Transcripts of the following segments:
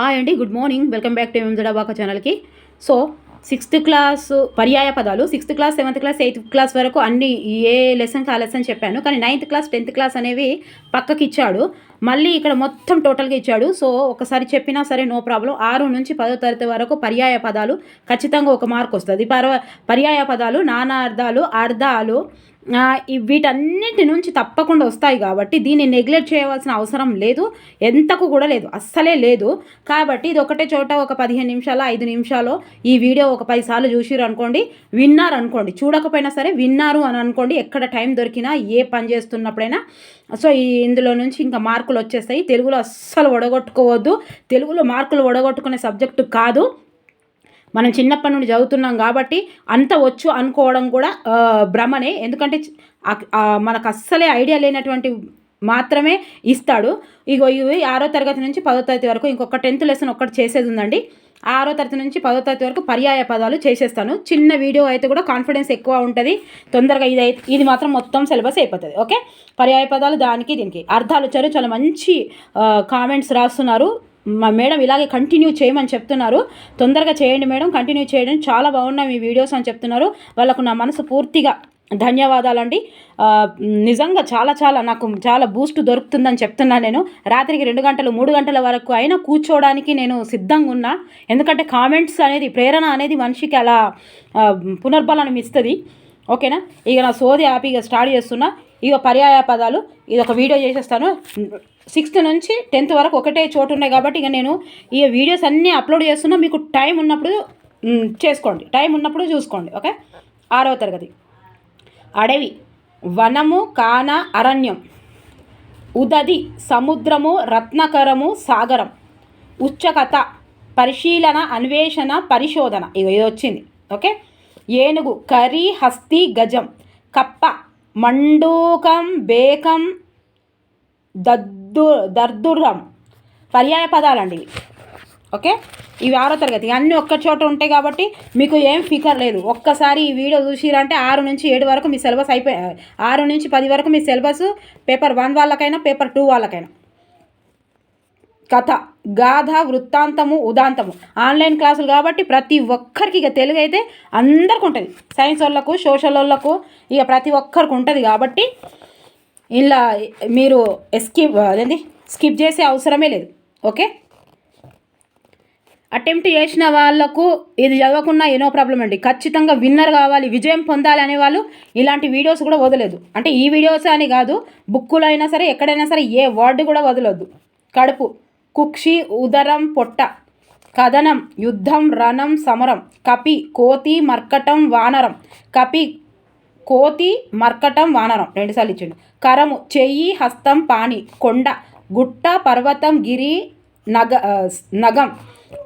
Hi అండి good morning welcome back to ఎంజడాబాక ఛానల్కి so sixth class పర్యాయ పదాలు sixth class seventh class eighth class వరకు అన్ని ఏ లెసన్ ఆ లెసన్ చెప్పాను. కానీ నైన్త్ క్లాస్ టెన్త్ క్లాస్ అనేవి పక్కకి ఇచ్చాడు. మళ్ళీ ఇక్కడ మొత్తం టోటల్గా ఇచ్చాడు. సో ఒకసారి చెప్పినా సరే నో ప్రాబ్లం ఆరు నుంచి పదో తరగతి వరకు పర్యాయ పదాలు ఖచ్చితంగా ఒక మార్క్ వస్తుంది. పర్వ పర్యాయ పదాలు నానార్థాలు అర్థాలు అర్థాలు వీటన్నిటి నుంచి తప్పకుండా వస్తాయి కాబట్టి దీన్ని నెగ్లెక్ట్ చేయవలసిన అవసరం లేదు. ఎంతకు కూడా లేదు. అస్సలే లేదు. కాబట్టి ఇది ఒకటే చోట ఒక పదిహేను నిమిషాలు ఐదు నిమిషాలు ఈ వీడియో ఒక పది సార్లు చూసిరు అనుకోండి విన్నారు అనుకోండి. చూడకపోయినా సరే విన్నారు అని అనుకోండి ఎక్కడ టైం దొరికినా ఏ పని చేస్తున్నప్పుడైనా. సో ఈ ఇందులో నుంచి ఇంకా మార్కులు వచ్చేస్తాయి. తెలుగులో అస్సలు ఒడగొట్టుకోవద్దు. తెలుగులో మార్కులు ఒడగొట్టుకునే సబ్జెక్టు కాదు. మనం చిన్నప్పటి నుండి చదువుతున్నాం కాబట్టి అంత వచ్చు అనుకోవడం కూడా భ్రమనే. ఎందుకంటే మనకు అస్సలే ఐడియా లేనటువంటి మాత్రమే ఇస్తాడు. ఇగో ఇవి ఆరో తరగతి నుంచి పదో తరగతి వరకు ఇంకొక టెన్త్ లెసన్ ఒక్కటి చేసేది ఉందండి. ఆరో తరగతి నుంచి పదో తరగతి వరకు పర్యాయ పదాలు చేసేస్తాను. చిన్న వీడియో అయితే కూడా కాన్ఫిడెన్స్ ఎక్కువ ఉంటుంది. తొందరగా ఇది అయితే ఇది మాత్రం మొత్తం సిలబస్ అయిపోతుంది. ఓకే? పర్యాయ పదాలు దానికి దీనికి. అర్థాలు వచ్చారు చాలా మంచి కామెంట్స్ రాస్తున్నారు. మేడం ఇలాగే కంటిన్యూ చేయమని చెప్తున్నారు. తొందరగా చేయండి మేడం కంటిన్యూ చేయడం. చాలా బాగున్నాయి మీ వీడియోస్ అని చెప్తున్నారు. వాళ్ళకు నా మనసు పూర్తిగా ధన్యవాదాలండి. నిజంగా చాలా చాలా నాకు చాలా బూస్ట్ దొరుకుతుందని చెప్తున్నాను నేను. రాత్రికి రెండు గంటలు మూడు గంటల వరకు అయినా కూర్చోవడానికి నేను సిద్ధంగా ఉన్నా. ఎందుకంటే కామెంట్స్ అనేది ప్రేరణ అనేది మనిషికి అలా పునర్బలనం ఇస్తుంది. ఓకేనా? ఇక నా సోది ఆపి ఇక స్టార్ట్ చేస్తున్నా. ఇక పర్యాయ పదాలు ఇది ఒక వీడియో చేసేస్తాను. సిక్స్త్ నుంచి టెన్త్ వరకు ఒకటే చోటు ఉన్నాయి కాబట్టి ఇక నేను ఈ వీడియోస్ అన్నీ అప్లోడ్ చేస్తున్నా. మీకు టైం ఉన్నప్పుడు చేసుకోండి. టైం ఉన్నప్పుడు చూసుకోండి ఓకే? ఆరవ తరగతి. అడవి వనము కాన అరణ్యం. ఉదది సముద్రము రత్నకరము సాగరం. ఉచ్చకథ పరిశీలన అన్వేషణ పరిశోధన. ఇవి వచ్చింది ఓకే? ఏనుగు కరి హస్తి గజం. కప్ప మండూకం బేకం దద్దు దర్దురం పర్యాయ పదాలండి. ఇవి ఓకే? ఇవి ఆరో తరగతి. అన్నీ ఒక్క చోట ఉంటాయి కాబట్టి మీకు ఏం ఫికర్ లేదు. ఒక్కసారి ఈ వీడియో చూసిరంటే ఆరు నుంచి ఏడు వరకు మీ సిలబస్ అయిపోయి ఆరు నుంచి పది వరకు మీ సిలబస్ పేపర్ వన్ వాళ్ళకైనా పేపర్ టూ వాళ్ళకైనా. కథ గాథ వృత్తాంతము ఉదాంతము. ఆన్లైన్ క్లాసులు కాబట్టి ప్రతి ఒక్కరికి ఇక తెలుగు అయితే అందరికి ఉంటుంది. సైన్స్ వాళ్ళకు సోషల్ వాళ్ళకు ఇక ప్రతి ఒక్కరికి ఉంటుంది కాబట్టి ఇలా మీరు స్కిప్ అదేంటి స్కిప్ చేసే అవసరమే లేదు. ఓకే? అటెంప్ట్ చేసిన వాళ్ళకు ఇది చదవకుండా ఎన్నో ప్రాబ్లం అండి. ఖచ్చితంగా విన్నర్ కావాలి విజయం పొందాలి అనే వాళ్ళు ఇలాంటి వీడియోస్ కూడా వదలేదు. అంటే ఈ వీడియోస్ అని కాదు బుక్కులో అయినా సరే ఎక్కడైనా సరే ఏ వర్డ్ కూడా వదలొద్దు. కడుపు. కుక్షి ఉదరం పొట్ట. కథనం యుద్ధం రణం సమరం. కపి కోతి మర్కటం వానరం. కపి కోతి మర్కటం వానరం. రెండుసార్లు ఇచ్చిండు. కరము చెయ్యి హస్తం పాని కొండ గుట్ట పర్వతం గిరి నగ నగం.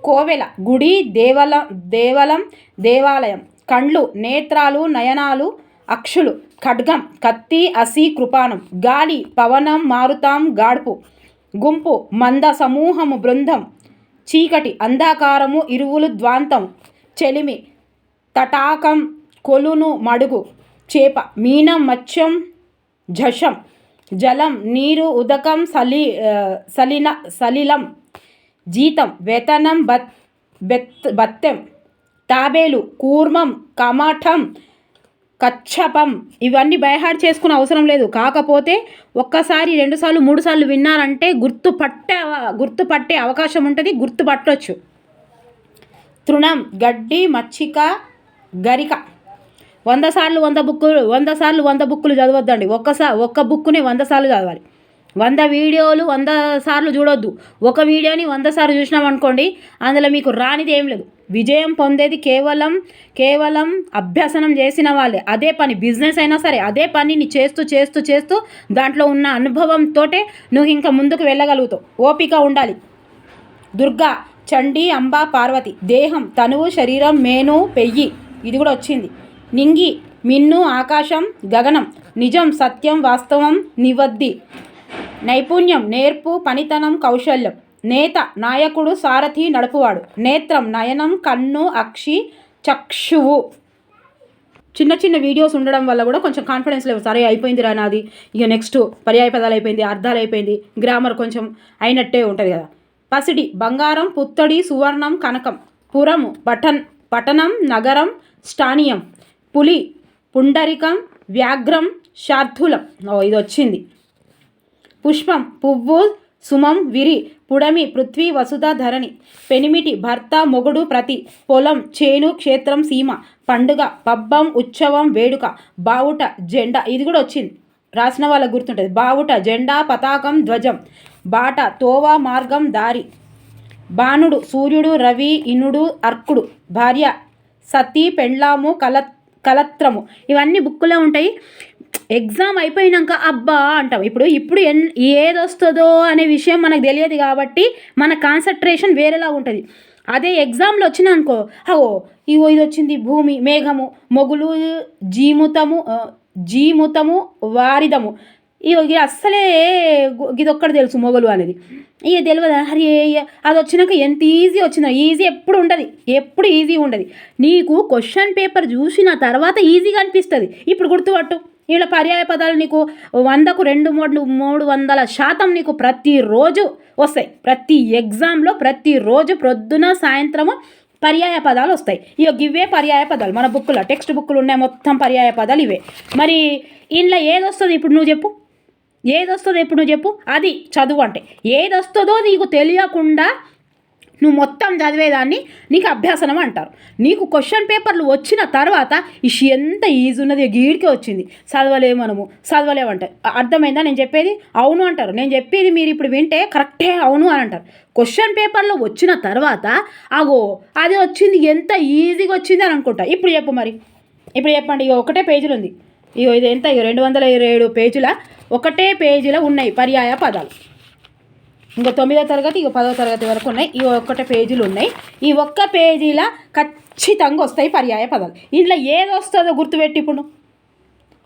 కోవెల గుడి దేవల దేవలం దేవాలయం. కండ్లు నేత్రాలు నయనాలు అక్షులు. ఖడ్గం కత్తి అసి కృపాణం. గాలి పవనం మారుతాం గాడుపు. గుంపు మంద సమూహము బృందం చీకటి అంధాకారము ఇరువులు ద్వాంతం చెలిమి తటాకం కొలును మడుగు చేప మీనం మత్స్యం జషం జలం నీరు ఉదకం సలి సలిన సలిలం జీతం వేతనం బత్ బెత్ బత్తెం తాబేలు కూర్మం కమఠం కచ్చపం. ఇవన్నీ బైహార్డ్ చేసుకునే అవసరం లేదు. కాకపోతే ఒక్కసారి రెండుసార్లు మూడుసార్లు విన్నారంటే గుర్తుపట్టే గుర్తుపట్టే అవకాశం ఉంటుంది. గుర్తుపట్టొచ్చు. తృణం గడ్డి మచ్చిక గరిక. వంద సార్లు వంద బుక్కులు వంద సార్లు వంద బుక్కులు చదవద్దండి. ఒక్కసారి ఒక్క బుక్కుని వంద సార్లు చదవాలి. వంద వీడియోలు వంద సార్లు చూడొద్దు. ఒక వీడియోని వంద సార్లు చూసినామనుకోండి అందులో మీకు రానిది ఏం లేదు. విజయం పొందేది కేవలం కేవలం అభ్యసనం చేసిన వాళ్ళే. అదే పని బిజినెస్ అయినా సరే అదే పనిని చేస్తూ చేస్తూ చేస్తూ దాంట్లో ఉన్న అనుభవంతోటే నువ్వు ఇంకా ముందుకు వెళ్ళగలుగుతావు. ఓపిక ఉండాలి. దుర్గా చండీ అంబా పార్వతి దేహం తనువు శరీరం మేను పెయ్యి ఇది కూడా వచ్చింది. నింగి మిన్ను ఆకాశం గగనం నిజం సత్యం వాస్తవం నివద్ది నైపుణ్యం నేర్పు పనితనం కౌశల్యం. నేత నాయకుడు సారథి నడుపువాడు. నేత్రం నయనం కన్ను అక్షి చక్షువు. చిన్న చిన్న వీడియోస్ ఉండడం వల్ల కూడా కొంచెం కాన్ఫిడెన్స్ లేవు సరే అయిపోయింది రా నాది. ఇక నెక్స్ట్ పర్యాయ పదాలు అయిపోయింది అర్థాలు అయిపోయింది గ్రామర్ కొంచెం అయినట్టే ఉంటుంది కదా. పసిడి బంగారం పుత్తడి సువర్ణం కనకం. పురము పఠన్ పట్టణం నగరం స్థానీయం. పులి పుండరికం వ్యాఘ్రం శార్థులం ఓ ఇది వచ్చింది. పుష్పం పువ్వు సుమం విరి పుడమి పృథ్వీ వసుధ ధరణి పెనిమిటి భర్త మొగుడు ప్రతి పొలం చేను క్షేత్రం సీమ పండుగ పబ్బం ఉత్సవం వేడుక బావుట జెండా ఇది కూడా వచ్చింది. రాసిన వాళ్ళకి గుర్తుంటుంది. బావుట జెండా పతాకం ధ్వజం బాట తోవ మార్గం దారి బాణుడు సూర్యుడు రవి ఇనుడు అర్కుడు భార్య సతీ పెండ్లాము కల కలత్రము ఇవన్నీ బుక్కులో ఉంటాయి. ఎగ్జామ్ అయిపోయినాక అబ్బా అంటాం. ఇప్పుడు ఇప్పుడు ఎన్ ఏది వస్తుందో అనే విషయం మనకు తెలియదు కాబట్టి మన కాన్సన్ట్రేషన్ వేరేలా ఉంటుంది. అదే ఎగ్జామ్లో వచ్చిన అనుకో అవో ఇగో ఇది వచ్చింది భూమి మేఘము మొగులు జీముతము జీముతము వారిదము. ఇది అస్సలే ఇది ఒక్కటి తెలుసు మొగలు అనేది. ఇక తెలియదు అరే అది వచ్చినాక ఎంత ఈజీ వచ్చిందో. ఈజీ ఎప్పుడు ఉండదు. ఎప్పుడు ఈజీ ఉండదు. నీకు క్వశ్చన్ పేపర్ చూసిన తర్వాత ఈజీగా అనిపిస్తుంది. ఇప్పుడు గుర్తుపట్టు. వీళ్ళ పర్యాయ పదాలు నీకు వందకు రెండు మూడు మూడు వందల శాతం నీకు ప్రతిరోజు వస్తాయి. ప్రతి ఎగ్జామ్లో ప్రతిరోజు ప్రొద్దున సాయంత్రము పర్యాయ పదాలు వస్తాయి. ఇక ఇవే పర్యాయ పదాలు. మన బుక్లో టెక్స్ట్ బుక్లు ఉన్నాయి మొత్తం పర్యాయ పదాలు ఇవే. మరి ఇంట్లో ఏది వస్తుంది ఇప్పుడు నువ్వు చెప్పు? ఏది వస్తుందో ఇప్పుడు నువ్వు చెప్పు? అది చదువు అంటే. ఏది వస్తుందో నీకు తెలియకుండా నువ్వు మొత్తం చదివేదాన్ని నీకు అభ్యాసనం అంటారు. నీకు క్వశ్చన్ పేపర్లు వచ్చిన తర్వాత ఇష్ ఎంత ఈజీ ఉన్నది గీడికే వచ్చింది. చదవలేము మనము చదవలేమంటారు అర్థమైందా నేను చెప్పేది? అవును అంటారు. నేను చెప్పేది మీరు ఇప్పుడు వింటే కరెక్టే అవును అని అంటారు. క్వశ్చన్ పేపర్లో వచ్చిన తర్వాత అగో అది వచ్చింది ఎంత ఈజీగా వచ్చింది అని అనుకుంటా. ఇప్పుడు చెప్పు మరి. ఇప్పుడు చెప్పండి ఇక ఒకటే పేజీలు ఉంది. ఇగో ఇది ఎంత? ఇక రెండు వందల ఇరవై ఏడు పేజీల ఒకటే పేజీలో ఉన్నాయి పర్యాయ పదాలు. ఇంకా తొమ్మిదో తరగతి ఇక పదో తరగతి వరకు ఉన్నాయి. ఈ ఒక్కటే పేజీలు ఉన్నాయి. ఈ ఒక్క పేజీల ఖచ్చితంగా వస్తాయి పర్యాయ పదాలు. ఇంట్లో ఏది వస్తుందో గుర్తుపెట్టి ఇప్పుడు.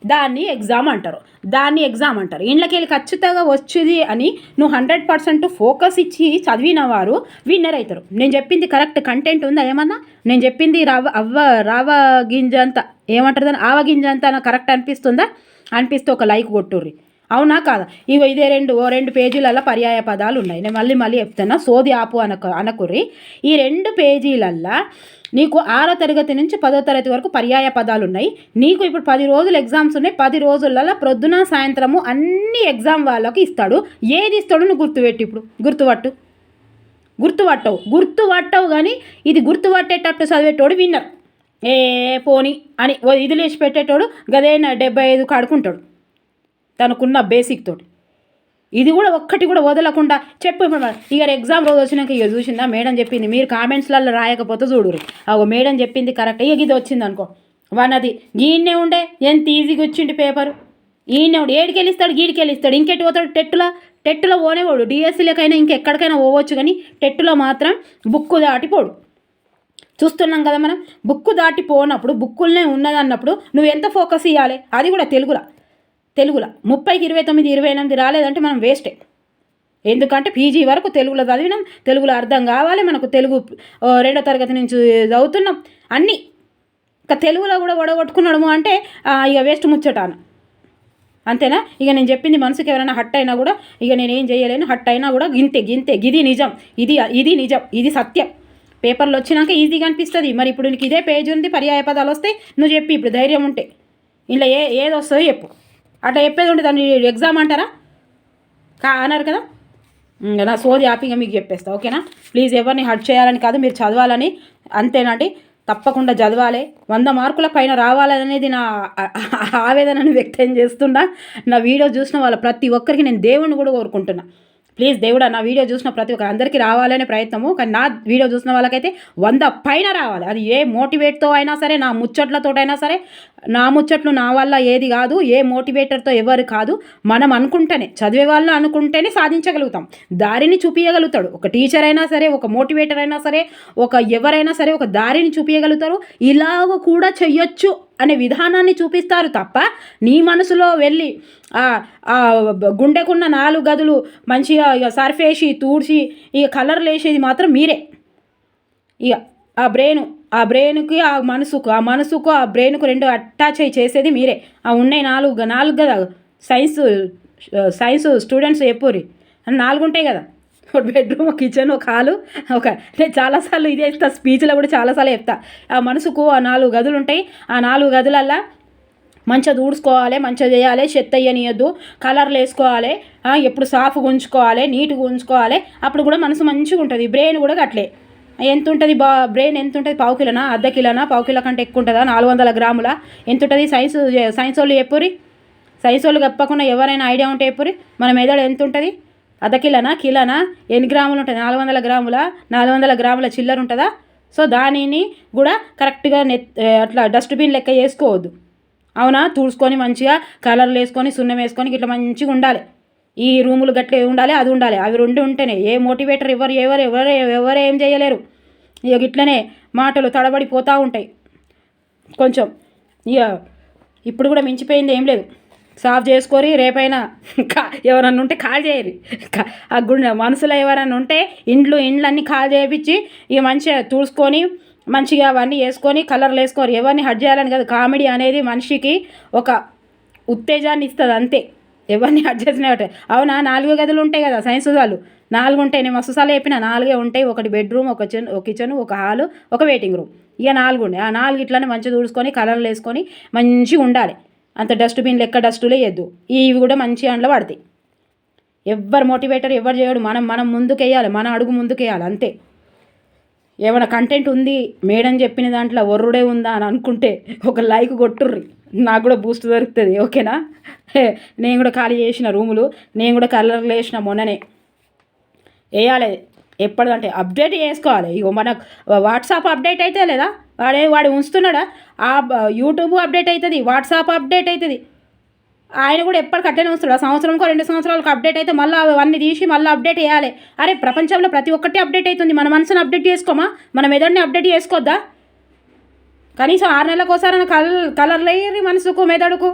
దాన్ని ఎగ్జామ్ అంటారు. దాన్ని ఎగ్జామ్ అంటారు. ఇంట్లోకి వెళ్ళి ఖచ్చితంగా వచ్చేది అని నువ్వు హండ్రెడ్ పర్సెంట్ ఫోకస్ ఇచ్చి చదివిన వారు విన్నర్ అవుతారు. నేను చెప్పింది కరెక్ట్ కంటెంట్ ఉందా ఏమన్నా? నేను చెప్పింది రవ అవ్వ రావ గింజ అంత ఏమంటారు దాన్ని? ఆవ గింజ అంత నాకు కరెక్ట్ అనిపిస్తుందా? అనిపిస్తే ఒక లైక్ కొట్టుర్రి. అవునా కాదా? ఇగో ఇదే రెండు ఓ రెండు పేజీలలో పర్యాయ పదాలు ఉన్నాయి నేను మళ్ళీ మళ్ళీ చెప్తున్నా. సోది ఆపు అనక అనకుర్రి. ఈ రెండు పేజీలల్లో నీకు ఆరో తరగతి నుంచి పదో తరగతి వరకు పర్యాయ పదాలు ఉన్నాయి నీకు ఇప్పుడు పది రోజులు ఎగ్జామ్స్ ఉన్నాయి. పది రోజులలో ప్రొద్దున సాయంత్రము అన్ని ఎగ్జామ్ వాళ్ళకి ఇస్తాడు. ఏది ఇస్తాడో నువ్వు గుర్తుపెట్టి ఇప్పుడు. గుర్తుపట్టు. గుర్తుపట్టవు. గుర్తుపట్టవు కానీ ఇది గుర్తుపట్టేటట్టు చదివేటోడు విన్నర్ ఏ పోని అని ఇది లేచి పెట్టేటోడు గదే డెబ్బై ఐదు కడుకుంటాడు తనకున్న బేసిక్ తోటి. ఇది కూడా ఒక్కటి కూడా వదలకుండా చెప్పు ఇక ఎగ్జామ్ రోజు వచ్చినాక ఇక చూసిందా? మేడం చెప్పింది మీరు కామెంట్స్లలో రాయకపోతే చూడురి అగో మేడం చెప్పింది కరెక్ట్ ఇక ఇది వచ్చింది అనుకో. వన్ అది గీన్నే ఉండే ఎంత ఈజీగా వచ్చిండి పేపరు ఈయనే ఉండే ఏడికి వెళ్ళిస్తాడు గీడికి వెళ్ళిస్తాడు. ఇంకెటు పోతాడు? టెట్టులో టెట్టులో పోనేవాడు డిఎస్సీలకైనా ఇంకెక్కడికైనా పోవచ్చు కానీ టెట్టులో మాత్రం బుక్కు దాటిపోడు చూస్తున్నాం కదా మనం. బుక్కు దాటి పోనప్పుడు బుక్కులనే ఉన్నదన్నప్పుడు నువ్వు ఎంత ఫోకస్ ఇవ్వాలి అది కూడా తెలుగులో. తెలుగులో ముప్పైకి ఇరవై తొమ్మిది ఇరవై ఎనిమిది రాలేదంటే మనం వేస్టే. ఎందుకంటే పీజీ వరకు తెలుగులో చదివినాం తెలుగులో అర్థం కావాలి మనకు తెలుగు రెండో తరగతి నుంచి చదువుతున్నాం. అన్నీ ఇక తెలుగులో కూడా ఒడగొట్టుకున్నాము అంటే ఇక వేస్ట్ ముచ్చటాను. అంతేనా? ఇక నేను చెప్పింది మనసుకి ఎవరైనా హట్ అయినా కూడా ఇక నేను ఏం చేయలేను హట్ అయినా కూడా గింతే గింతే ఇది నిజం ఇది ఇది నిజం ఇది సత్యం. పేపర్లు వచ్చినాక ఈజీగా అనిపిస్తుంది. మరి ఇప్పుడు నీకు ఇదే పేజ్ ఉంది పర్యాయ పదాలు వస్తాయి నువ్వు చెప్పి ఇప్పుడు ధైర్యం ఉంటే. ఇలా ఏ ఏది వస్తుందో చెప్పు. అట్లా చెప్పేది ఉంటే దాన్ని ఎగ్జామ్ అంటారా? కా అన్నారు కదా? నా సోది హ్యాపీగా మీకు చెప్పేస్తా ఓకేనా? ప్లీజ్ ఎవరిని హర్ట్ చేయాలని కాదు మీరు చదవాలని అంతేనండి. తప్పకుండా చదవాలి. వంద మార్కుల పైన రావాలనేది నా ఆవేదనను వ్యక్తం చేస్తున్నా. నా వీడియో చూసిన వాళ్ళ ప్రతి ఒక్కరికి నేను దేవుణ్ణి కూడా కోరుకుంటున్నా. ప్లీజ్ దేవుడా నా వీడియో చూసిన ప్రతి ఒక్కరు అందరికీ రావాలనే ప్రయత్నము కానీ నా వీడియో చూసిన వాళ్ళకైతే వంద పైన రావాలి. అది ఏ మోటివేట్తో అయినా సరే నా ముచ్చట్లతోటైనా సరే నా ముచ్చట్లు నా వల్ల ఏది కాదు ఏ మోటివేటర్తో ఎవరు కాదు మనం అనుకుంటేనే చదివే వాళ్ళు అనుకుంటేనే సాధించగలుగుతాం. దారిని చూపించగలుగుతాడు ఒక టీచర్ అయినా సరే ఒక మోటివేటర్ అయినా సరే ఒక ఎవరైనా సరే ఒక దారిని చూపించగలుగుతారు ఇలాగ కూడా చెయ్యొచ్చు అనే విధానాన్ని చూపిస్తారు తప్ప నీ మనసులో వెళ్ళి గుండెకున్న నాలుగు గదులు మంచిగా ఇక సర్ఫ్ వేసి తూడ్చి ఇక కలర్లు వేసేది మాత్రం మీరే. ఇక ఆ బ్రెయిన్ ఆ బ్రెయిన్కి ఆ మనసుకు ఆ మనసుకు ఆ బ్రెయిన్కు రెండు అటాచ్ అయ్యి చేసేది మీరే. ఆ ఉన్నాయి నాలుగు నాలుగు కదా సైన్స్ సైన్స్ స్టూడెంట్స్ చెప్పుర్రి. నాలుగు ఉంటాయి కదా ఒక బెడ్రూమ్ ఒక కిచెన్ ఒక హాలు ఒక నేను చాలాసార్లు ఇదే చెప్తా స్పీచ్లో కూడా చాలాసార్లు చెప్తా. ఆ మనసుకు ఆ నాలుగు గదులు ఉంటాయి. ఆ నాలుగు గదులల్లా మంచిగా దూడ్చుకోవాలి మంచిగా చేయాలి చెత్త వేయనియద్దు కలర్లు వేసుకోవాలి ఎప్పుడు సాఫ్గా ఉంచుకోవాలి నీట్గా ఉంచుకోవాలి. అప్పుడు కూడా మనసు మంచిగా ఉంటుంది. బ్రెయిన్ కూడా అట్లే. ఎంత ఉంటుంది బా బ్రెయిన్ ఎంత ఉంటుంది? పావు కిలోనా అర్ధ కిలోనా? పావు కిలో కంటే ఎక్కువ ఉంటుందా? నాలుగు వందల గ్రాముల? ఎంత ఉంటుంది? సైన్స్ సైన్స్ వాళ్ళు చెప్పురి సైన్స్ వాళ్ళు చెప్పకుండా ఎవరైనా ఐడియా ఉంటే చెప్పురి మన మెదడు ఎంత ఉంటుంది? అర్ధ కిలోనా? కిలోనా? ఎన్ని గ్రాములు ఉంటుంది నాలుగు వందల గ్రాముల నాలుగు వందల గ్రాముల చిల్లర ఉంటుందా? సో దానిని కూడా కరెక్ట్గా నెత్ అట్లా డస్ట్బిన్ లెక్క వేసుకోవద్దు అవునా? తుడుచుకొని మంచిగా కలర్లు వేసుకొని సున్నం వేసుకొని ఇట్లా మంచిగా ఉండాలి. ఈ రూములు గట్లే ఉండాలి? అది ఉండాలి. అవి రెండు ఉంటేనే. ఏ మోటివేటర్ ఎవరు ఎవరు ఎవరు ఎవరు ఏం చేయలేరు. ఇక ఇట్లనే మాటలు తడబడిపోతూ ఉంటాయి. కొంచెం ఇక ఇప్పుడు కూడా మించిపోయింది ఏం లేదు. సాఫ్ చేసుకొని రేపైనా ఎవరన్నా ఉంటే కాల్ చేయరు. ఆ గుండె మనసులో ఎవరన్నా ఉంటే ఇండ్లు ఇండ్లన్నీ కాల్ చేయించి ఇక మంచిగా చూసుకొని మంచిగా అవన్నీ వేసుకొని కలర్లు వేసుకోరు ఎవరిని హట్ చేయాలని కాదు. కామెడీ అనేది మనిషికి ఒక ఉత్తేజాన్ని ఇస్తుంది అంతే. ఎవరిని హట్ చేసినా ఒకటే. అవునా? నాలుగు గదులు ఉంటాయి కదా సైన్స్ వాళ్ళు నాలుగు ఉంటాయి. నేను మస్తు సార్లు చెప్పిన నాలుగే ఉంటాయి. ఒకటి బెడ్రూమ్ ఒక కిచెన్ ఒక కిచెన్ ఒక హాలు ఒక వెయిటింగ్ రూమ్. ఇక నాలుగు ఉండే. ఆ నాలుగు ఇట్లానే మంచిగా తుడుచుకొని కలర్లు వేసుకొని మంచిగా ఉండాలి. అంత డస్ట్బిన్ లెక్క డస్టులే వేయద్దు. ఇవి కూడా మంచి అండ్లో పడతాయి. ఎవ్వరు మోటివేటర్ ఎవరు చేయడు. మనం మనం ముందుకేయాలి. మన అడుగు ముందుకేయాలి. అంతే. ఏమైనా కంటెంట్ ఉంది? మేడం చెప్పిన దాంట్లో ఒర్రుడే ఉందా అని అనుకుంటే ఒక లైక్ కొట్టుర్రి. నాకు కూడా బూస్ట్ దొరుకుతుంది. ఓకేనా? హే, నేను కూడా ఖాళీ చేసిన రూములు. నేను కూడా కలర్లు వేసిన మొన్ననే. వేయాలి. ఎప్పటిదంటే అప్డేట్ చేసుకోవాలి. ఇగో మన వాట్సాప్ అప్డేట్ అయితే లేదా? వాడే వాడు ఉంచుతున్నాడా? ఆ యూట్యూబ్ అప్డేట్ అవుతుంది వాట్సాప్ అప్డేట్ అవుతుంది ఆయన కూడా ఎప్పటికి వస్తాడు ఆ సంవత్సరంకో రెండు సంవత్సరాలకు అప్డేట్ అయితే మళ్ళీ అవన్నీ తీసి మళ్ళీ అప్డేట్ చేయాలి. అరే ప్రపంచంలో ప్రతి ఒక్కటి అప్డేట్ అవుతుంది మన మనసుని అప్డేట్ చేసుకోమా? మన మెదడుని అప్డేట్ చేసుకోవద్దా కనీసం ఆరు నెలలకు ఒకసారి కలర్ కలర్లు మనసుకు మెదడుకు.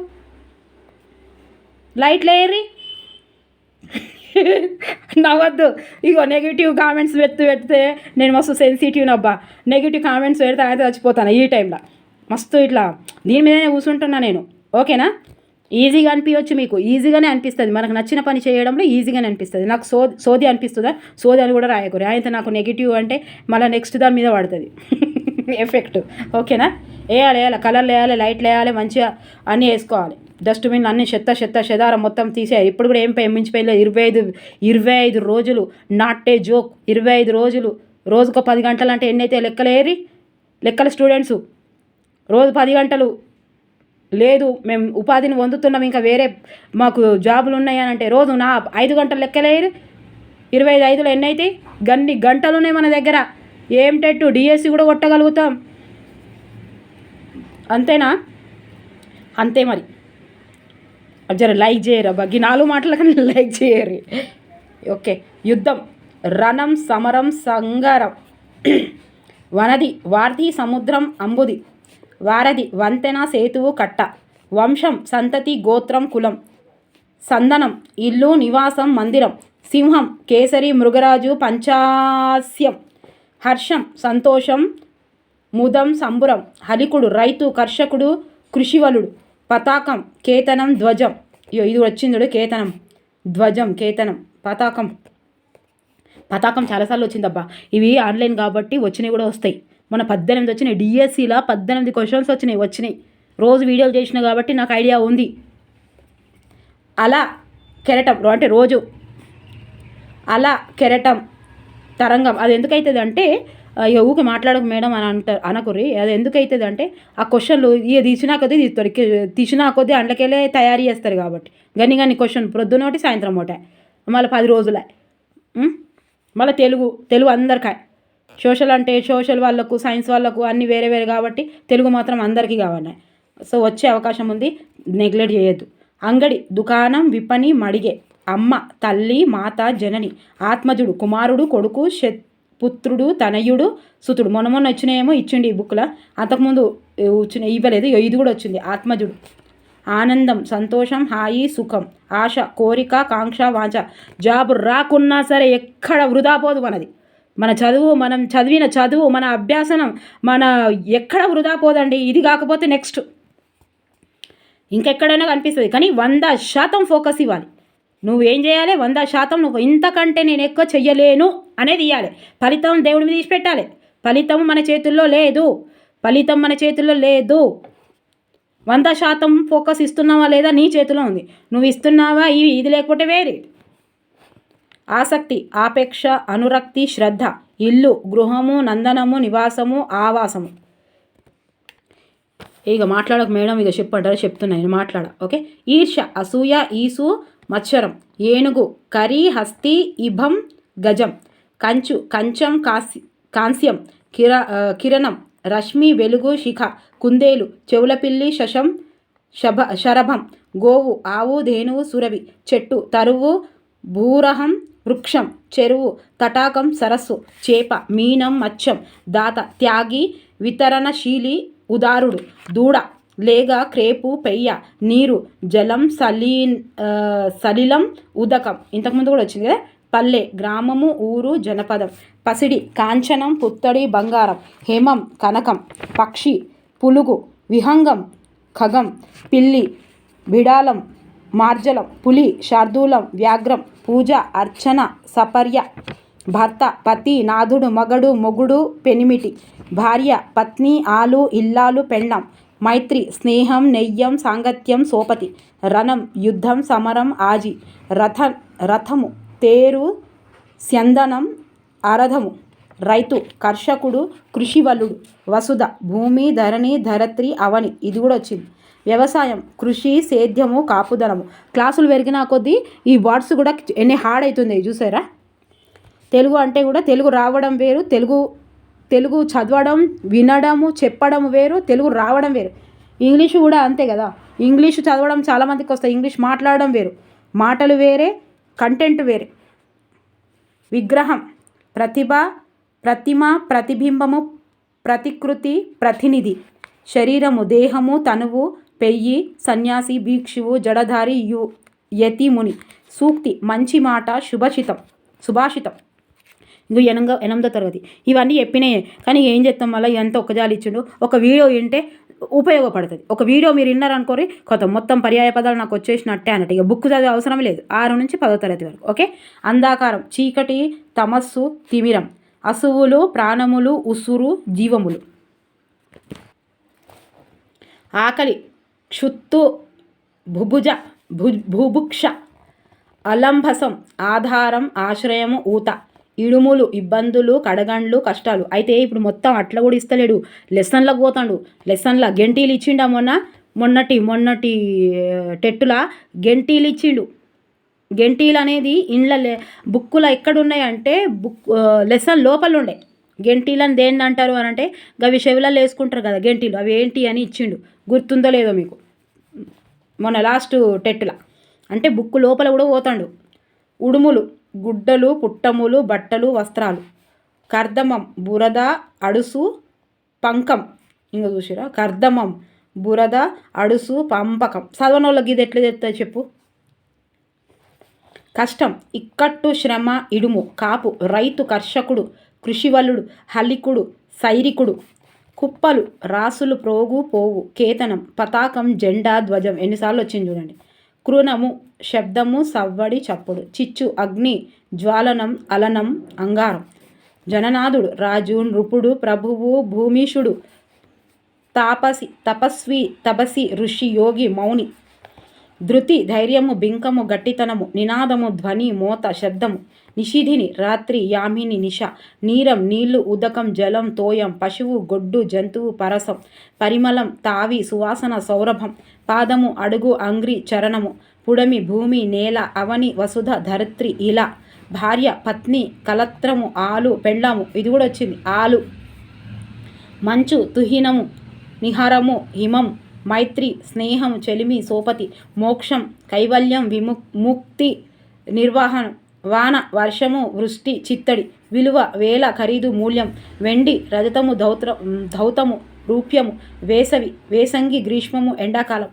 లైట్లు వేయరి నవ్వద్దు. ఇగో నెగిటివ్ కామెంట్స్ పెడుతూ పెడితే నేను మస్తు సెన్సిటివ్ నబ్బా. నెగిటివ్ కామెంట్స్ పెడితే అయితే చచ్చిపోతాను ఈ టైంలో మస్తు ఇట్లా దీని మీదనే కూర్చుంటున్నా నేను. ఓకేనా? ఈజీగా అనిపించవచ్చు మీకు. ఈజీగానే అనిపిస్తుంది. మనకు నచ్చిన పని చేయడంలో ఈజీగానే అనిపిస్తుంది. నాకు సో సోది అనిపిస్తుందా? సోది అని కూడా రాయకూరి అయితే నాకు నెగిటివ్ అంటే మళ్ళీ నెక్స్ట్ దాని మీద పడుతుంది. ఎఫెక్ట్ ఓకేనా? వేయాలి వేయాలి. కలర్లు వేయాలి లైట్లు వేయాలి మంచిగా అన్నీ వేసుకోవాలి. డస్ట్బిన్ అన్ని చెత్త చెత్త చెదారం మొత్తం తీసేయాలి. ఇప్పుడు కూడా ఏం పై మించిపోయలేదు ఇరవై ఐదు ఇరవై ఐదు రోజులు నాట్ ఏ జోక్. ఇరవై ఐదు రోజులు రోజుకు పది గంటలు అంటే ఎన్నైతే లెక్కలేరి లెక్కల స్టూడెంట్స్. రోజు పది గంటలు. లేదు మేము ఉపాధిని పొందుతున్నాం ఇంకా వేరే మాకు జాబులు ఉన్నాయని అంటే రోజు నా ఐదు గంటలు లెక్కలేరు ఇరవై ఐదు ఐదులో ఎన్ని గన్ని గంటలు ఉన్నాయి మన దగ్గర. ఏం టెట్టు? డిఎస్సి కూడా కొట్టగలుగుతాం. అంతేనా? అంతే మరి. జర లైక్ చేయరు అబ్బా ఈ నాలుగు మాటల కానీ లైక్ చేయరు ఓకే యుద్ధం రణం సమరం సంగారం. వనది వార్తి సముద్రం అంబుది. వారధి వంతెన సేతువు కట్ట. వంశం సంతతి గోత్రం కులం. సందనం ఇల్లు నివాసం మందిరం. సింహం కేసరి మృగరాజు పంచాస్యం. హర్షం సంతోషం ముదం సంబురం. హలికుడు రైతు కర్షకుడు కృషివలుడు. పతాకం కేతనం ధ్వజం. అయ్యో ఇది వచ్చింది కేతనం. ధ్వజం కేతనం పతాకం. పతాకం చాలాసార్లు వచ్చిందబ్బా. ఇవి ఆన్లైన్ కాబట్టి వచ్చినవి కూడా వస్తాయి. మన పద్దెనిమిది వచ్చినాయి. డిఎస్సిలో పద్దెనిమిది క్వశ్చన్స్ వచ్చినాయి వచ్చినాయి. రోజు వీడియోలు చేసిన కాబట్టి నాకు ఐడియా ఉంది. అలా కెరటం అంటే రోజు. అలా కెరటం తరంగం. అది ఎందుకైతుంది అంటే ఇక ఊకే మాట్లాడక మేడం అని అంటారు అనకుర్రి. అది ఎందుకైతుంది అంటే ఆ క్వశ్చన్లు ఇక తీసినా కొద్దీ తీస్తారు తీసినా కొద్దీ అండ్లకెళ్ళే తయారు చేస్తారు కాబట్టి. గని గని క్వశ్చన్ ప్రొద్దున ఒకటి సాయంత్రం ఒకటే మళ్ళీ పది రోజులే. మళ్ళీ తెలుగు తెలుగు అందరికాయ సోషల్ అంటే సోషల్ వాళ్ళకు సైన్స్ వాళ్ళకు అన్నీ వేరే వేరే కాబట్టి తెలుగు మాత్రం అందరికీ కావాలి. సో వచ్చే అవకాశం ఉంది. నెగ్లెక్ట్ చేయొద్దు. అంగడి దుకాణం విపణి మడిగే. అమ్మ తల్లి మాత జనని. ఆత్మజుడు కుమారుడు కొడుకు శత్ పుత్రుడు తనయుడు సుతుడు. మొన్న మొన్న వచ్చినాయేమో ఇచ్చిండి ఈ బుక్లో. అంతకుముందు వచ్చిన ఇవ్వలేదు. ఇది కూడా వచ్చింది. ఆత్మజుడు. ఆనందం సంతోషం హాయి సుఖం ఆశ కోరిక కాంక్ష వాంఛ. జాబ్ రాకున్నా సరే ఎక్కడ వృధా పోదు మనది. మన చదువు మనం చదివిన చదువు మన అభ్యాసనం మన ఎక్కడ వృధా పోదండి? ఇది కాకపోతే నెక్స్ట్. ఇంకెక్కడైనా కనిపిస్తుంది. కానీ వంద శాతం ఫోకస్ ఇవ్వాలి. నువ్వేం చేయాలి? వంద శాతం నువ్వు ఇంతకంటే నేను ఎక్కువ చెయ్యలేను అనేది ఇవ్వాలి ఫలితం దేవుడి మీద తీసి పెట్టాలి. ఫలితం మన చేతుల్లో లేదు. ఫలితం మన చేతుల్లో లేదు. వంద శాతం ఫోకస్ ఇస్తున్నావా లేదా నీ చేతిలో ఉంది. నువ్వు ఇస్తున్నావా? ఇవి ఇది లేకపోతే వేరే. ఆసక్తి ఆపేక్ష అనురక్తి శ్రద్ధ ఇల్లు గృహము నందనము నివాసము ఆవాసము. ఇక మాట్లాడక మేడం ఇక చెప్పంటారా చెప్తున్నా నేను మాట్లాడ? ఓకే? ఈర్ష అసూయ ఈసు మత్సరం. ఏనుగు కరి హస్తి ఇభం గజం. కంచు కంచం కాసి కాంస్యం కిర కిరణం రశ్మి వెలుగు శిఖ కుందేలు చెవులపిల్లి శశం శభ శరభం గోవు ఆవు ధేనువు సురవి చెట్టు తరువు భూరహం వృక్షం చెరువు తటాకం సరస్సు చేప మీనం మత్స్యం దాత త్యాగి వితరణశీలి ఉదారుడు దూడ లేగ క్రేపు పెయ్య నీరు జలం సలీ సలిలం ఉదకం. ఇంతకుముందు కూడా వచ్చింది కదా? పల్లె గ్రామము ఊరు జనపదం. పసిడి కాంచనం పుత్తడి బంగారం. హేమం కనకం. పక్షి పులుగు విహంగం ఖగం. పిల్లి బిడాలం మార్జలం. పులి శార్దూలం వ్యాఘ్రం. పూజ అర్చన సపర్య. భర్త పతి నాథుడు మగడు మొగుడు పెనిమిటి. భార్య పత్ని ఆలు ఇల్లాలు పెళ్ళం మైత్రి స్నేహం నెయ్యం సాంగత్యం సోపతి రణం యుద్ధం సమరం ఆజి రథ రథము తేరు స్యందనం అరథము రైతు కర్షకుడు కృషివలుడు వసుధ భూమి ధరణి ధరత్రి అవని ఇది కూడా వచ్చింది. వ్యవసాయం కృషి సేద్యము కాపుదలము. క్లాసులు పెరిగిన కొద్దీ ఈ వర్డ్స్ కూడా ఎన్ని హార్డ్ అవుతుంది చూసారా? తెలుగు అంటే కూడా తెలుగు రావడం వేరు తెలుగు తెలుగు చదవడం వినడము చెప్పడం వేరు తెలుగు రావడం వేరు. ఇంగ్లీషు కూడా అంతే కదా. ఇంగ్లీషు చదవడం చాలామందికి వస్తాయి. ఇంగ్లీష్ మాట్లాడడం వేరు. మాటలు వేరే కంటెంట్ వేరే. విగ్రహం ప్రతిభ ప్రతిమ ప్రతిబింబము ప్రతికృతి ప్రతినిధి. శరీరము దేహము తనువు పెయ్యి సన్యాసి భిక్షువు జడధారి యు యతిముని సూక్తి మంచి మాట శుభచితం సుభాషితం ఇంకో ఎనంగ ఎనిమిదో తరగతి. ఇవన్నీ చెప్పినాయి. కానీ ఏం చేస్తాం మళ్ళీ? ఎంత ఒక్కజాలి ఇచ్చిండు. ఒక వీడియో వింటే ఉపయోగపడుతుంది. ఒక వీడియో మీరు విన్నారనుకోరి కొత్త మొత్తం పర్యాయ పదాలు నాకు వచ్చేసినట్టే అన్నట్టు. ఇక బుక్ చదివే అవసరం లేదు. ఆరు నుంచి పదో తరగతి వరకు ఓకే? అంధాకారం చీకటి తమస్సు తిమిరం. అసువులు ప్రాణములు ఉసురు జీవములు. ఆకలి క్షుత్తు భుభుజ భు భుభుక్ష. అలంభసం ఆధారం ఆశ్రయము ఊత. ఇడుములు ఇబ్బందులు కడగండ్లు కష్టాలు. అయితే ఇప్పుడు మొత్తం అట్లా కూడా ఇస్తలేడు. లెసన్లకు పోతాడు. లెసన్ల గెంటీలు ఇచ్చిండా మొన్న? మొన్నటి మొన్నటి టెట్టులా గెంటీలు ఇచ్చిండు. గెంటీలు అనేది ఇండ్ల బుక్కులో ఎక్కడున్నాయంటే బుక్ లెసన్ లోపల ఉండే గెంటీలని దేన్ని అంటారు అని అంటే గవి చెవులలో వేసుకుంటారు కదా గెంటీలు. అవి ఏంటి అని ఇచ్చిండు. గుర్తుందో లేదో మీకు? మొన్న లాస్ట్ టెట్టుల. అంటే బుక్ లోపల కూడా పోతాడు. ఉడుములు. గుడ్డలు పుట్టములు బట్టలు వస్త్రాలు. కర్దమం బురద అడుసు పంకం. ఇంకా చూసిరా? కర్దమం బురద అడుసు పంపకం. చదవనోళ్ళకి ఇది ఎట్లా చెప్తుంది చెప్పు? కష్టం ఇక్కట్టు శ్రమ ఇడుము కాపు రైతు కర్షకుడు కృషివల్లుడు హలికుడు సైరికుడు. కుప్పలు రాసులు ప్రోగు పోవు కేతనం పతాకం జెండా ధ్వజం. ఎన్నిసార్లు వచ్చింది చూడండి. క్రూనము శబ్దము సవ్వడి చప్పుడు చిచ్చు అగ్ని జ్వాలనం అలనం అంగారం. జననాథుడు రాజు నృపుడు ప్రభువు భూమిషుడు తాపసి తపస్వి తపసి ఋషి యోగి మౌని. ధృతి ధైర్యము బింకము గట్టితనము నినాదము ధ్వని మోత శబ్దము నిషిధిని రాత్రి యామిని నిష నీరం నీళ్ళు ఉదకం జలం తోయం పశువు గొడ్డు జంతువు పరసం పరిమళం తావి సువాసన సౌరభం పాదము అడుగు అంగ్రి చరణము పుడమి భూమి నేల అవని వసుధ ధరిత్రి ఇలా భార్య పత్ని కలత్రము ఆలు పెళ్ళాము ఇది కూడా వచ్చింది. ఆలు మంచు తుహీనము నిహరము హిమం మైత్రి స్నేహం చెలిమి సోపతి మోక్షం కైవల్యం విముక్తి నిర్వహణం వాన వర్షము వృష్టి చిత్తడి విలువ వేల ఖరీదు మూల్యం వెండి రజతము దౌత్ర ధౌతము రూప్యము వేసవి వేసంగి గ్రీష్మము ఎండాకాలం.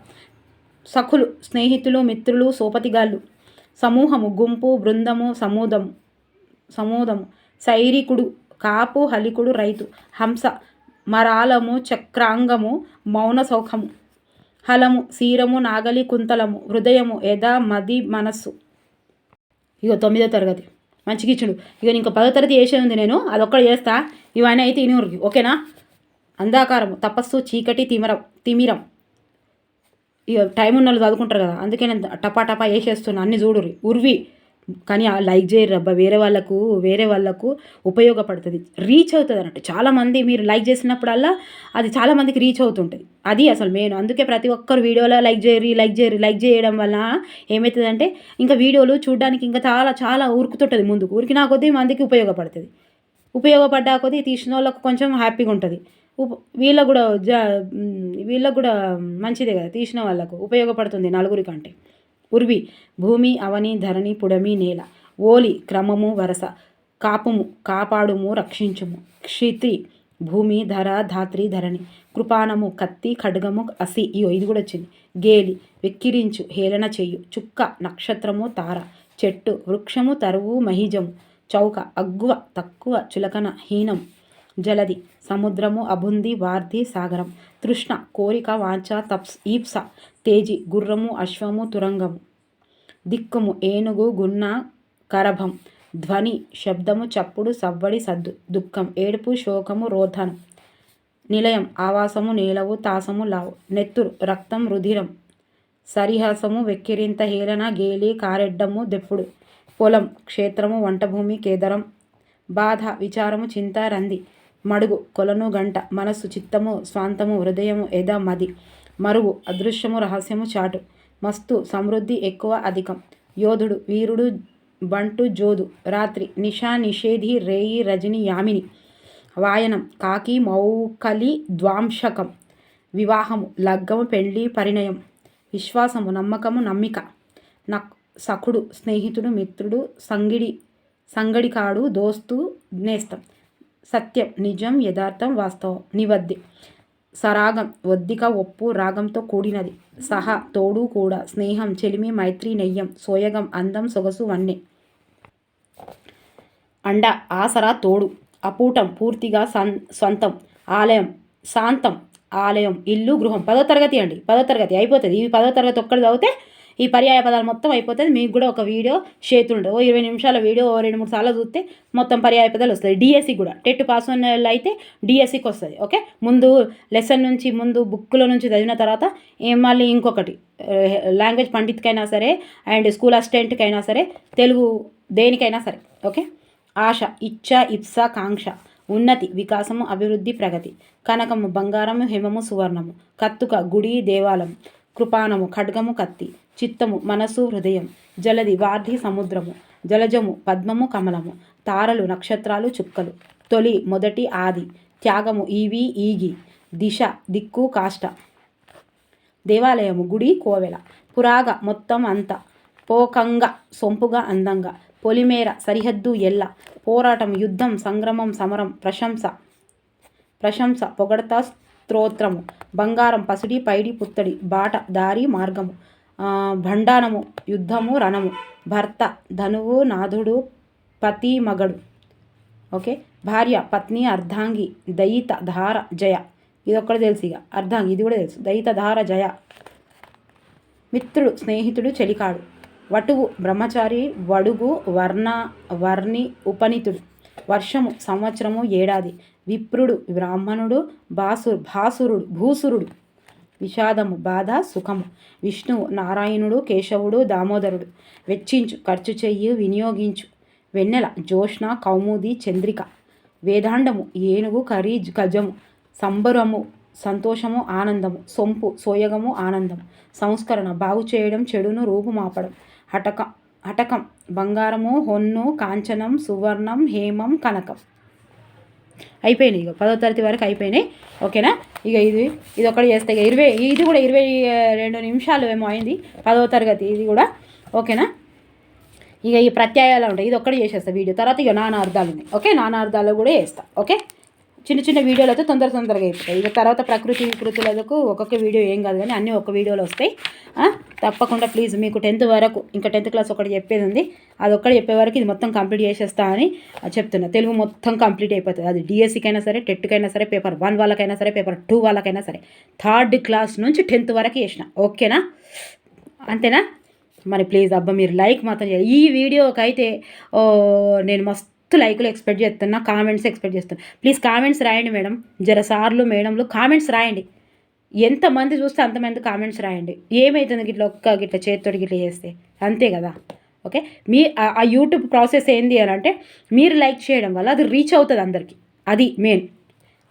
సఖులు స్నేహితులు మిత్రులు సోపతిగాళ్ళు. సమూహము గుంపు బృందము సమూదము సమూదము. సైరికుడు కాపు హలికుడు రైతు. హంస మరాలము చక్రాంగము మౌన సౌఖము. హలము సీరము నాగలి కుంతలము. హృదయము యథ మది మనస్సు. ఇగో తొమ్మిదో తరగతి. మంచిగా ఇచ్చుడు ఇక ఇంకో పదో తరగతి చేసేది ఉంది నేను అదొక్కటి చేస్తా. ఇవన్నీ అయితే ఇనుగురికి ఓకేనా? అంధాకారము తపస్సు చీకటి తిమిరం తిమిరం. ఇక టైం ఉన్న వాళ్ళు చదువుకుంటారు కదా అందుకే నేను టపా టపా వేసేస్తున్నా అన్ని చూడుర్రి. ఉర్వి కానీ ఆ లైక్ చేయరు అబ్బా వేరే వాళ్ళకు వేరే వాళ్ళకు ఉపయోగపడుతుంది. రీచ్ అవుతుంది అన్నట్టు. చాలామంది మీరు లైక్ చేసినప్పుడల్లా అది చాలామందికి రీచ్ అవుతుంటుంది. అది అసలు మెయిన్ అందుకే ప్రతి ఒక్కరు వీడియోలో లైక్ చేయరు లైక్ చేయరు లైక్ చేయడం వల్ల ఏమవుతుందంటే ఇంకా వీడియోలు చూడడానికి ఇంకా చాలా చాలా ఉరుకుతుంటుంది ముందుకు. ఉరికినా కొద్దీ మందికి ఉపయోగపడుతుంది. ఉపయోగపడ్డా కొద్దీ తీసిన వాళ్ళకు కొంచెం హ్యాపీగా ఉంటుంది ఉప వీళ్ళకు కూడా జా వీళ్ళకు కూడా మంచిదే కదా తీసిన వాళ్ళకు ఉపయోగపడుతుంది నలుగురి కంటే. ఉర్వి భూమి అవని ధరణి పుడమి నేల. ఓలి క్రమము వరస. కాపుము కాపాడుము రక్షించుము. క్షితి భూమి ధర ధాత్రి ధరణి. కృపానము కత్తి ఖడ్గము అసి. ఇయో ఇది కూడా వచ్చింది. గేలి వెక్కిరించు హేళన చెయ్యు చుక్క నక్షత్రము తార. చెట్టు వృక్షము తరువు మహిజము. చౌక అగ్గువ తక్కువ చులకన హీనం జలది సముద్రము అబుంది వార్ధి సాగరం. తృష్ణ కోరిక వాంఛ తప్స్ ఈప్స తేజి గుర్రము అశ్వము తురంగము. దిక్కుము ఏనుగు గున్న కరభం. ధ్వని శబ్దము చప్పుడు సవ్వడి సద్దు. దుఃఖం ఏడుపు శోకము రోధనం. నిలయం ఆవాసము నేలవు తాసము లావు. నెత్తురు రక్తం రుధిరం. సరిహాసము వెక్కిరింత హేళన గేలి కారెడ్డము దెప్పుడు. పొలం క్షేత్రము వంటభూమి కేదరం. బాధ విచారము చింత రంది. మడుగు కొలను గంట మనస్సు చిత్తము స్వాంతము హృదయము ఎద మది. మరుగు అదృశ్యము రహస్యము చాటు. మస్తు సమృద్ధి ఎక్కువ అధికం. యోధుడు వీరుడు బంటు జోదు. రాత్రి నిషా నిషేధి రేయి రజని యామిని. వాయనం కాకి మౌకలి ద్వాంశకం వివాహము లగ్గము పెళ్ళి పరిణయం. విశ్వాసము నమ్మకము నమ్మిక. నక్ సఖుడు స్నేహితుడు మిత్రుడు సంగిడి సంగడికాడు దోస్తు నేస్తం. సత్యం నిజం యథార్థం వాస్తవం నివద్ది సరాగం వద్దిక ఒప్పు రాగంతో కూడినది. సహా తోడు కూడా. స్నేహం చెలిమి మైత్రి నెయ్యం సోయగం అందం సొగసు వన్నె. అండ ఆసరా తోడు. అపూటం పూర్తిగా సన్ స్వంతం. ఆలయం శాంతం. ఆలయం ఇల్లు గృహం. పదో తరగతి అండి. పదో తరగతి అయిపోతుంది. ఇవి పదో తరగతి ఒక్కటి చదివితే ఈ పర్యాయ పదాలు మొత్తం అయిపోతుంది. మీకు కూడా ఒక వీడియో చేతుండే ఓ ఇరవై నిమిషాల వీడియో ఓ రెండు మూడు సార్లు చూస్తే మొత్తం పర్యాయ పదాలు వస్తుంది. డిఎస్సి కూడా. టెట్ పాస్ ఉన్న వాళ్ళు అయితే డిఎస్సికి వస్తుంది. ఓకే? ముందు లెసన్ నుంచి ముందు బుక్లో నుంచి చదివిన తర్వాత ఏం మళ్ళీ ఇంకొకటి. లాంగ్వేజ్ పండిత్కైనా సరే అండ్ స్కూల్ అసిస్టెంట్కైనా సరే తెలుగు దేనికైనా సరే. ఓకే? ఆశ ఇచ్చ ఇప్స కాంక్ష ఉన్నతి వికాసము అభివృద్ధి ప్రగతి కనకము బంగారము హిమము సువర్ణము కత్తుక గుడి దేవాలయం కృపానము ఖడ్గము కత్తి చిత్తము మనసు హృదయం జలది వార్ధి సముద్రము జలజము పద్మము కమలము తారలు నక్షత్రాలు చుక్కలు తొలి మొదటి ఆది త్యాగము ఈవి ఈగి దిశ దిక్కు కాష్ట దేవాలయము గుడి కోవెల పురాగ మొత్తం అంత పోకంగా సొంపుగా అందంగా పొలిమేర సరిహద్దు ఎల్ల పోరాటం యుద్ధం సంగ్రమం సమరం ప్రశంస ప్రశంస పొగడత స్తోత్రము బంగారం పసిడి పైడి పుత్తడి బాట దారి మార్గము భండానము యుద్ధము రణము. భర్త ధనువు నాథుడు పతి మగడు. ఓకే? భార్య పత్ని అర్ధాంగి దయిత ధార జయ. ఇది ఒక్కటి తెలుసు ఇక. అర్ధాంగి ఇది కూడా తెలుసు. దయిత ధార జయ. మిత్రుడు స్నేహితుడు చెలికాడు. వటువు బ్రహ్మచారి వడుగు వర్ణ వర్ణి ఉపనితుడు. వర్షము సంవత్సరము ఏడాది. విప్రుడు బ్రాహ్మణుడు బాసు భాసురుడు భూసురుడు. విషాదము బాధ సుఖము. విష్ణువు నారాయణుడు కేశవుడు దామోదరుడు. వెచ్చించు ఖర్చు చెయ్యి వినియోగించు. వెన్నెల జోష్ణ కౌముది చంద్రిక. వేదాండము ఏనుగు కరి గజము. సంబరము సంతోషము ఆనందము. సొంపు సోయగము ఆనందము. సంస్కరణ బాగు చేయడం చెడును రూపుమాపడం హటక హటకం బంగారము హొన్ను కాంచనం సువర్ణం హేమం కనకం. అయిపోయినాయి ఇక పదో తరగతి వరకు అయిపోయినాయి. ఓకేనా? ఇక ఇది ఇది ఒకటి చేస్తే. ఇక ఇరవై ఇది కూడా ఇరవై రెండు నిమిషాలు ఏమో అయింది. పదో తరగతి ఇది కూడా. ఓకేనా? ఇక ఈ ప్రత్యయాలు ఉంటాయి. ఇది ఒక్కటి చేసేస్తా వీడియో. తర్వాత ఇక నానా అర్థాలు ఉన్నాయి. ఓకే? నానా అర్థాలు కూడా చేస్తా. ఓకే? చిన్న చిన్న వీడియోలతో తొందర తొందరగా అయిపోతాయి. ఇక తర్వాత ప్రకృతి వికృతులకు ఒక్కొక్క వీడియో ఏం కాదు కానీ అన్నీ ఒక వీడియోలో వస్తాయి. తప్పకుండా ప్లీజ్ మీకు టెన్త్ వరకు ఇంకా టెన్త్ క్లాస్ ఒకటి చెప్పేది ఉంది. అది ఒక్కటి చెప్పే వరకు ఇది మొత్తం కంప్లీట్ చేసేస్తా అని చెప్తున్నా. తెలుగు మొత్తం కంప్లీట్ అయిపోతుంది. అది డిఎస్సికైనా సరే టెట్కైనా సరే పేపర్ వన్ వాళ్ళకైనా సరే పేపర్ టూ వాళ్ళకైనా సరే. థర్డ్ క్లాస్ నుంచి టెన్త్ వరకు చేసిన. ఓకేనా అంతేనా? మరి ప్లీజ్ అబ్బా మీరు లైక్ మాత్రం చేయాలి. ఈ వీడియోకి అయితే నేను మస్తు లైకులు ఎక్స్పెక్ట్ చేస్తున్నా కామెంట్స్ ఎక్స్పెక్ట్ చేస్తున్నా. ప్లీజ్ కామెంట్స్ రాయండి మేడం. జర సార్లు మేడంలు కామెంట్స్ రాయండి. ఎంతమంది చూస్తే అంతమంది కామెంట్స్ రాయండి. ఏమవుతుంది గిట్ల ఒక్క గిట్ల చేతితోటి గిట్ల చేస్తే? అంతే కదా. ఓకే? మీ ఆ- ఆ యూట్యూబ్ ప్రాసెస్ ఏంది అని అంటే మీరు లైక్ చేయడం వల్ల అది రీచ్ అవుతుంది అందరికీ. అది మెయిన్.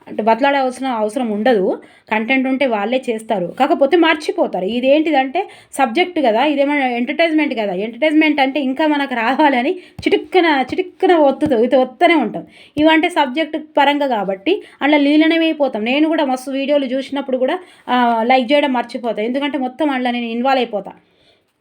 అంటే బతలాడే అవసరం అవసరం ఉండదు. కంటెంట్ ఉంటే వాళ్ళే చేస్తారు. కాకపోతే మర్చిపోతారు. ఇదేంటిదంటే సబ్జెక్ట్ కదా ఇదేమైనా ఎంటర్టైన్మెంట్ కదా. ఎంటర్టైన్మెంట్ అంటే ఇంకా మనకు రావాలని చిటుక్కన చిటుక్కన ఒత్తుతూ ఇది ఒత్తనే ఉంటాం. ఇవంటే సబ్జెక్ట్ పరంగా కాబట్టి అలా లీలనమైపోతాం నేను కూడా మస్తు వీడియోలు చూసినప్పుడు కూడా లైక్ చేయడం మర్చిపోతాను ఎందుకంటే మొత్తం అందులో నేను ఇన్వాల్వ్ అయిపోతా.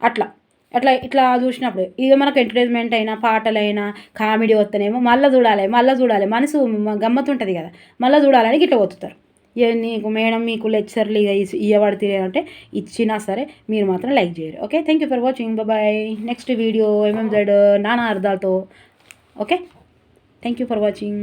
అట్లా. అట్లా ఇట్లా చూసినప్పుడు ఇక మనకు ఎంటర్టైన్మెంట్ అయినా పాటలైనా కామెడీ వస్తేనేమో మళ్ళీ చూడాలి మళ్ళీ చూడాలి మనసు గమ్మత్తుంటుంది ఉంటుంది కదా. మళ్ళీ చూడాలని ఇట్లా వత్తుతారు ఇక నీకు మేడం మీకు లెక్చర్లు ఇక ఇస్- ఇవ్వబడితే అంటే ఇచ్చినా సరే మీరు మాత్రం లైక్ చేయరు. Okay? Thank you for watching bye next video MMZ నానా అర్థాలతో okay? Thank you for watching